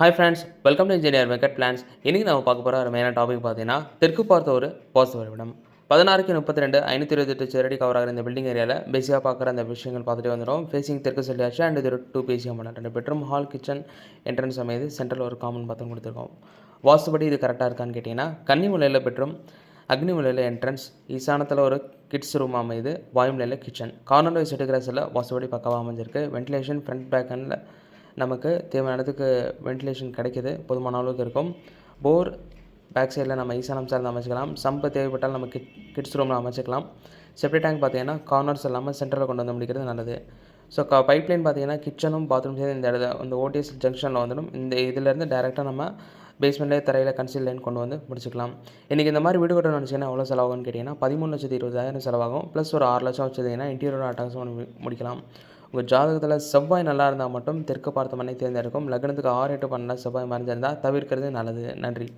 Hi friends welcome to engineer மெக்கட் plans இன்றைக்கி நம்ம பார்க்க போகிற ஒரு மெயினான டாபிக் பார்த்தீங்கன்னா தெற்கு பார்த்த ஒரு பாஸ் வரைபடம் பதினாறுக்கு முப்பத்தி ரெண்டு ஐநூற்றி இருபத்தெட்டு சேரடி கவர் ஆகிற இந்த பில்டிங் ஏரியாவில் பேசிக்காக பார்க்குற அந்த விஷயங்கள் பார்த்துட்டு வந்துடும் ஃபேசிங் தெற்கு சொல்லியாச்சு அண்ட் இது டூ பேசியாக பண்ண ரெண்டு பெட்ரூம் ஹால் கிச்சன் என்ட்ரன்ஸ் அமைது சென்ட்ரல் ஒரு காமன் பாத்ரூம் கொடுத்துருக்கோம். வாஸ்துபடி இது கரெக்டாக இருக்கான்னு கேட்டிங்கன்னா கன்னிமலையில் பெட்ரூம் அக்னிமுலையில் என்ட்ரன்ஸ் ஈசானத்தில் ஒரு கிட்ஸ் ரூம் அமைது வாயுமலையில் கிச்சன் கார்னர் வைஸ் செடிகிராஸில் வாசுபடி பக்கவாக அமைஞ்சிருக்கு. வென்டிலேஷன் ஃப்ரண்ட் பேக் அண்டில் நமக்கு தேவையானதுக்கு வென்டிலேஷன் கிடைக்கிது போதுமான அளவுக்கு இருக்கும். போர் பேக் சைடில் நம்ம ஈசானம் சார்ந்து அமைச்சிக்கலாம். சம்பு தேவைப்பட்டால் நம்ம கிட் கிட்ஸ் ரூமில் அமைச்சிக்கலாம். செப்டி டேங்க் பார்த்தீங்கன்னா கார்னர்ஸ் இல்லாமல் சென்டரில் கொண்டு வந்து முடிக்கிறது நல்லது. ஸோ க பைப்லைன் பார்த்தீங்கன்னா கிச்சனும் பாத்ரூம் சேர்ந்து இந்த இடத்துல இந்த ஓடிஎஸ் ஜங்ஷனில் வந்துடும். இந்த இதிலேருந்து டேரெக்டாக நம்ம பேஸ்மெண்ட்லேயே தரையில் கன்சில் லைன் கொண்டு வந்து முடிச்சுக்கலாம். இன்றைக்கி இந்த மாதிரி வீடு கட்டணும்னு நினச்சிங்கன்னா எவ்வளோ செலவாகும்னு கேட்டிங்கன்னா பதிமூணு லட்சத்தி இருபதாயிரம் செலவாகும். ப்ளஸ் ஒரு ஆறு லட்சம் வச்சதுன்னா இன்டீரியர் அட்டாக்ஸும் முடிக்கலாம். உங்கள் ஜாதகத்தில் செவ்வாய் நல்லா இருந்தால் மட்டும் தெற்கு பார்த்த மண்ணை தேர்ந்தெடுக்கும். லக்னத்துக்கு ஆறு எட்டு பன்னெண்டு செவ்வாய் மறைஞ்சிருந்தால் தவிர்க்கிறது நல்லது. நன்றி.